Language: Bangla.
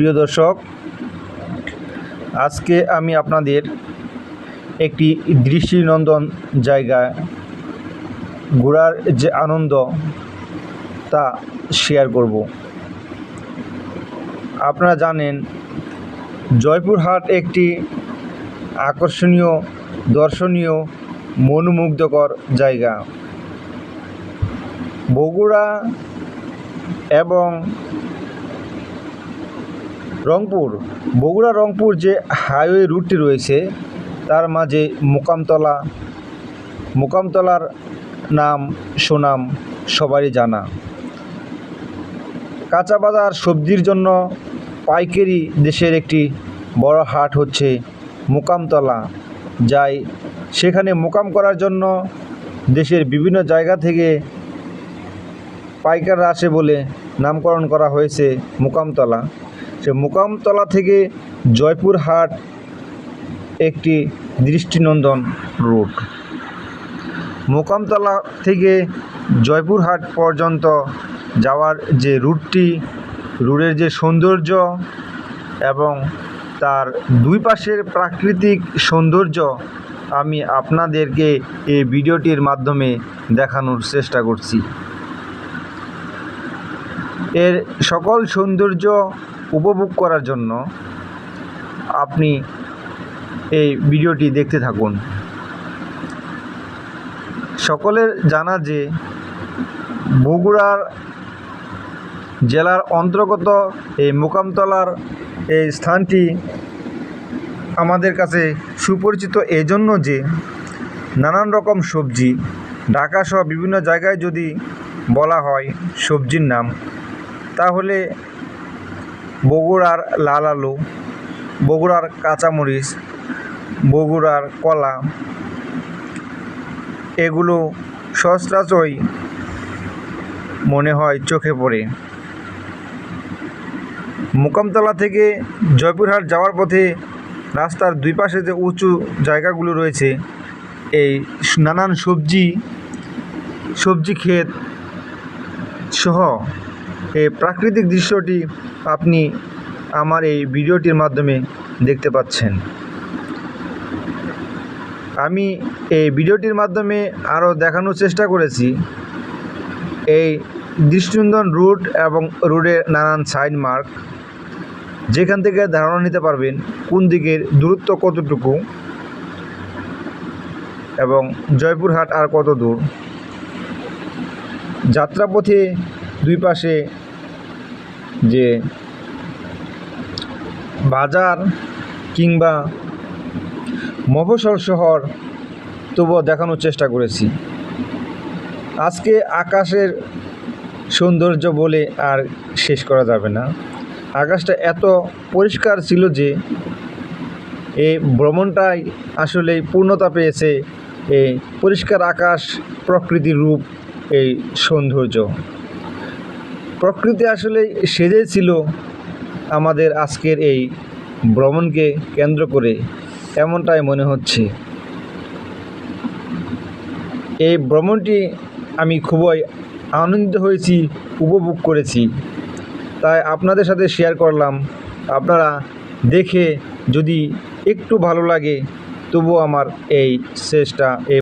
প্রিয় দর্শক, আজকে আমি আপনাদের একটি দৃষ্টিনন্দন জায়গায় ঘোরার যে আনন্দ তা শেয়ার করব। আপনারা জানেন, জয়পুরহাট একটি আকর্ষণীয়, দর্শনীয়, মনোমুগ্ধকর জায়গা। বগুড়া এবং রংপুর, বগুড়া, রংপুর যে হাইওয়ে রুটটি রয়েছে, তার মাঝে মোকামতলা। মোকামতলার নাম, সুনাম সবারই জানা। কাঁচা বাজার সবজির জন্য পাইকারি দেশের একটি বড় হাট হচ্ছে মোকামতলা। যাই, সেখানে মোকাম করার জন্য দেশের বিভিন্ন জায়গা থেকে পাইকাররা আসে বলে নামকরণ করা হয়েছে মোকামতলা। মোকামতলা থেকে জয়পুরহাট একটি দৃষ্টিনন্দন রুট মোকামতলা থেকে জয়পুরহাট পর্যন্ত যাওয়ার যে রুটটি, রুটের যে সৌন্দর্য এবং তার দুই পাশের প্রাকৃতিক সৌন্দর্য আমি আপনাদেরকে এই ভিডিওটির মাধ্যমে দেখানোর চেষ্টা করছি। এর সকল সৌন্দর্য উপভোগ করার জন্য আপনি এই ভিডিওটি দেখতে থাকুন। সকলের জানা যে বগুড়ার জেলার অন্তর্গত এই মোকামতলার এই স্থানটি আমাদের কাছে সুপরিচিত এজন্য যে নানান রকম সবজি ঢাকাসহ বিভিন্ন জায়গায় যদি বলা হয় সবজির নাম, তাহলে বগুড়ার লাল আলু, বগুড়ার কাঁচামরিচ, বগুড়ার কলা, এগুলো সচরাচরই মনে হয় চোখে পড়ে। মোকামতলা থেকে জয়পুরহাট যাওয়ার পথে রাস্তার দুই পাশে যে উঁচু জায়গাগুলো রয়েছে, এই নানান সবজি সবজি ক্ষেত সহ এই প্রাকৃতিক দৃশ্যটি আপনি আমার এই ভিডিওটির মাধ্যমে দেখতে পাচ্ছেন। আমি এই ভিডিওটির মাধ্যমে আরও দেখানোর চেষ্টা করেছি। এই দৃষ্টিনন্দন রুট এবং রুটের নানান সাইড মার্ক, যেখান থেকে ধারণা নিতে পারবেন কোন দিকের দূরত্ব কতটুকু এবং জয়পুরহাট আর কত দূর। যাত্রাপথে দুই পাশে যে বাজার কিংবা মফস্বল শহর তবুও দেখানোর চেষ্টা করেছি। আজকে আকাশের সৌন্দর্য বলে আর শেষ করা যাবে না। আকাশটা এত পরিষ্কার ছিল যে এই ভ্রমণটাই আসলে পূর্ণতা পেয়েছে এই পরিষ্কার আকাশ, প্রকৃতির রূপ, এই সৌন্দর্য। প্রকৃতি আসলে সেজেছিল আমাদের আজকের এই ভ্রমণকে কেন্দ্র করে, এমনটাই মনে হচ্ছে। এই ভ্রমণটি আমি খুবই আনন্দিত হয়েছি, উপভোগ করেছি। তাই আপনাদের সাথে শেয়ার করলাম। আপনারা দেখে যদি একটু ভালো লাগে, তবুও আমার এই শেষটা এই